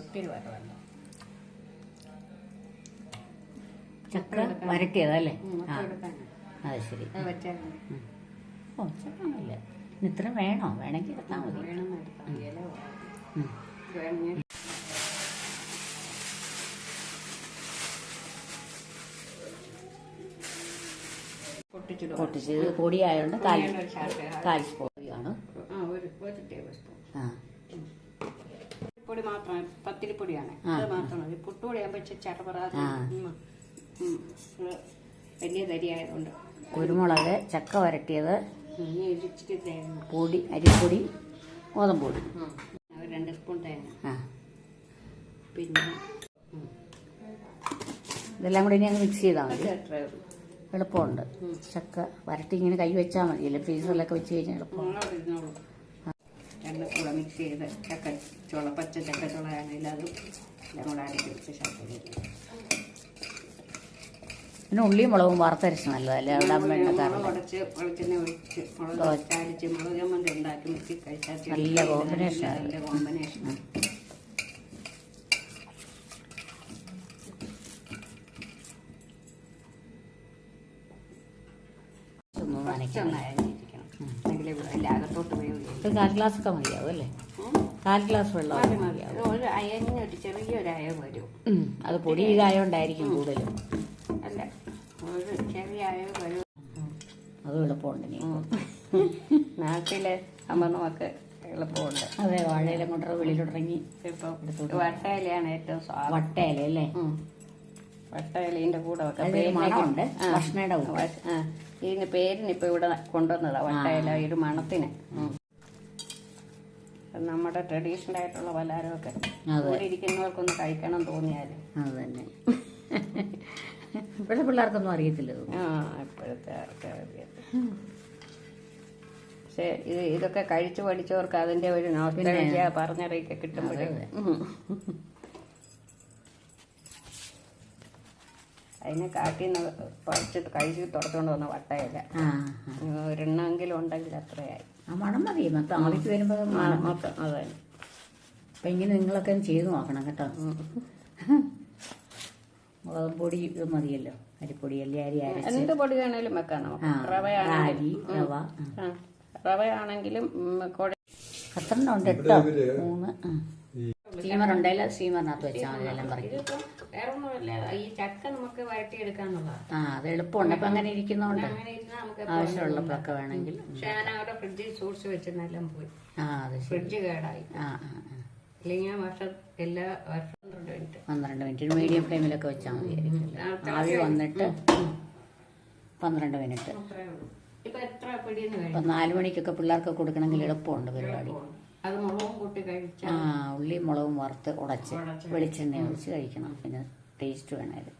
ഒത്തിരി വരവല്ല ചക്ക വരട്ടിയതല്ലേ? അത് ശരി. ഓ ചക്കമില്ല ഇത്ര വേണോ? വേണമെങ്കിൽ എടുത്താൽ മതി. പൊട്ടിച്ചത് പൊടിയായതുകൊണ്ട് കാൽ കാൽ സ്പൂണ് ആ ഒരു ഒരു ടേബിൾ സ്പൂൺ. ആ. പൊടി മാത്രം പത്തിരിപ്പൊടിയാണ്. അത് മാത്രമാണ് മതി. പുട്ടുപൊടി ആകുമ്പോൾ ചറപറാതെ വലിയ തരിയായതുകൊണ്ട് കുരുമുളക് ചക്ക വരട്ടിയത് പൊടി അരിപ്പൊടി ഗോതമ്പൊടി. രണ്ട് സ്പൂൺ തേങ്ങ. പിന്നെ ഇതെല്ലാം കൂടി ഇനി അങ്ങ് മിക്സ് ചെയ്താൽ മതി. എളുപ്പമുണ്ട്. ചക്ക വരട്ടി ഇങ്ങനെ കൈ വെച്ചാൽ മതിയല്ലേ? ഫ്രീസറിലൊക്കെ വെച്ച് കഴിഞ്ഞാൽ എളുപ്പം മുളക് ഇരുന്നോളൂ രണ്ടും കൂടെ മിക്സ് ചെയ്ത് ചക്ക ചോള പച്ച ചക്കച്ചുളയാണെങ്കിൽ അത് എല്ലാം കൂടെ ശർക്കര പിന്നെ ഉള്ളിയും മുളകും വറുത്തരച്ച് നല്ലതല്ലേ? അവിടെ അമ്മ ഉടച്ച് വെളിച്ചെണ്ണ ഒഴിച്ച് മുളക് ചാലിച്ച് മുളക് ചമ്മന്തി ഉണ്ടാക്കി മിക്സി കഴിച്ചാൽ നല്ല കോമ്പിനേഷൻ. നല്ല കോമ്പിനേഷൻ ഒന്ന് ഇല്ല അകത്തോട്ട് ഒരു കാൽ ഗ്ലാസ്സൊക്കെ മതിയാവും അല്ലേ? കാൽ ഗ്ലാസ് വെള്ളം മതി മതി. മതിയാവും. ഒരു അയഞ്ഞൊരു ചെറിയൊരു അയ വരും. ഉം. അത് പൊടി ഇതായോണ്ടായിരിക്കും കൂടുതലും. അല്ല ഒരു ചെറിയ അയ വരും. അതും എളുപ്പമുണ്ട് ഇനി. നാട്ടിലെ അമ്മ നമുക്ക് എളുപ്പമുണ്ട്. അതെ വാഴയില കൊണ്ടു വെളിയിലുടങ്ങി ഇപ്പം വട്ടയിലാണ് ഏറ്റവും സ്വാദം. വട്ടയില അല്ലേ? ഉം. വട്ടയിലീന്റെ കൂടെ. വെക്കാം. ഭക്ഷണയുടെ. ഇതിന് പേരിന് ഇപ്പൊ ഇവിടെ കൊണ്ടുവന്നതാ വട്ടയില ഒരു മണത്തിന്. നമ്മുടെ ട്രഡീഷണൽ ആയിട്ടുള്ള പലഹാരമൊക്കെ. ഇവിടെ ഇരിക്കുന്നവർക്കൊന്ന് കഴിക്കണം തോന്നിയാൽ. അത് തന്നെ ഇപ്പോഴത്തെ പിള്ളേർക്കൊന്നും അറിയത്തില്ല. ആ ഇപ്പോഴത്തെ ആൾക്കാർക്ക് പക്ഷെ ഇത് ഇതൊക്കെ കഴിച്ചു പഠിച്ചവർക്ക് അതിന്റെ ഒരു നോക്കി പറഞ്ഞറിയിക്കെ കിട്ടുമ്പോഴേ. അതിനെ കാട്ടി പറിച്ച് കഴിച്ച് തുടച്ചുകൊണ്ട് വന്ന വട്ടയില്ല ആ ആ. ഒരെണ്ണമെങ്കിലും ഉണ്ടെങ്കിൽ അത്രയായി. ആ മണം മതി. മൊത്തം ആവിക്ക് വരുമ്പോൾ മൊത്തം അതെ. അപ്പം ഇങ്ങനെ നിങ്ങളൊക്കെ ചെയ്തു നോക്കണം കേട്ടോ. മുളകും പൊടി ഇത് മതിയല്ലോ. അരിപ്പൊടി അല്ലേ അരി അരച്ച്. എന്ത് പൊടി വേണേലും വെക്കാം നമുക്ക്. റവയാണെങ്കിൽ അരി റവ. റവയാണെങ്കിലും പത്തെണ്ണം ഉണ്ട് എട്ടോ മൂന്ന് സ്റ്റീമർ ഉണ്ടെങ്കിൽ സ്റ്റീമറിനകത്ത് വെച്ചാൽ മതി എല്ലാം പറയും വേറൊന്നുമല്ല ഈ ചക്ക നമുക്ക് വരട്ടിയെടുക്കാന്നുള്ളതാണ് ആ അത് എളുപ്പമുണ്ട്. അപ്പം അങ്ങനെ ഇരിക്കുന്നോണ്ട് അങ്ങനെ ഇരുന്നാൽ നമുക്ക് ആവശ്യമുള്ളപ്പോഴൊക്കെ വേണമെങ്കിൽ പക്ഷെ ഞാൻ അവിടെ ഫ്രിഡ്ജിൽ സൂക്ഷിച്ച് വെച്ചെന്നെല്ലാം പോയി. ആ അത് ശരി. ഫ്രിഡ്ജ് കേടായി. ആ ആ ആ. അല്ലെങ്കിൽ ഞാൻ വർഷം എല്ലാ വർഷം പന്ത്രണ്ട് മിനിറ്റ്. പന്ത്രണ്ട് മിനിറ്റ്. മീഡിയം ഫ്ലെയിമിലൊക്കെ വെച്ചാൽ മതിയായിരിക്കും ആവി വന്നിട്ട് പന്ത്രണ്ട് മിനിറ്റ്. അത്രേ ഉള്ളൂ. ഇപ്പൊ എത്ര പിടിയെന്ന് കഴിയും അപ്പം നാല് മണിക്കൊക്കെ പിള്ളേർക്ക് കൊടുക്കണമെങ്കിൽ എളുപ്പമുണ്ട് പരിപാടി. അത് മുളകും കൂട്ടി കഴിച്ച ആ ഉള്ളി മുളകും വറുത്ത് ഉടച്ച് വെളിച്ചെണ്ണ ഒഴിച്ച് കഴിക്കണം. പിന്നെ ടേസ്റ്റ് വേണമായിരുന്നു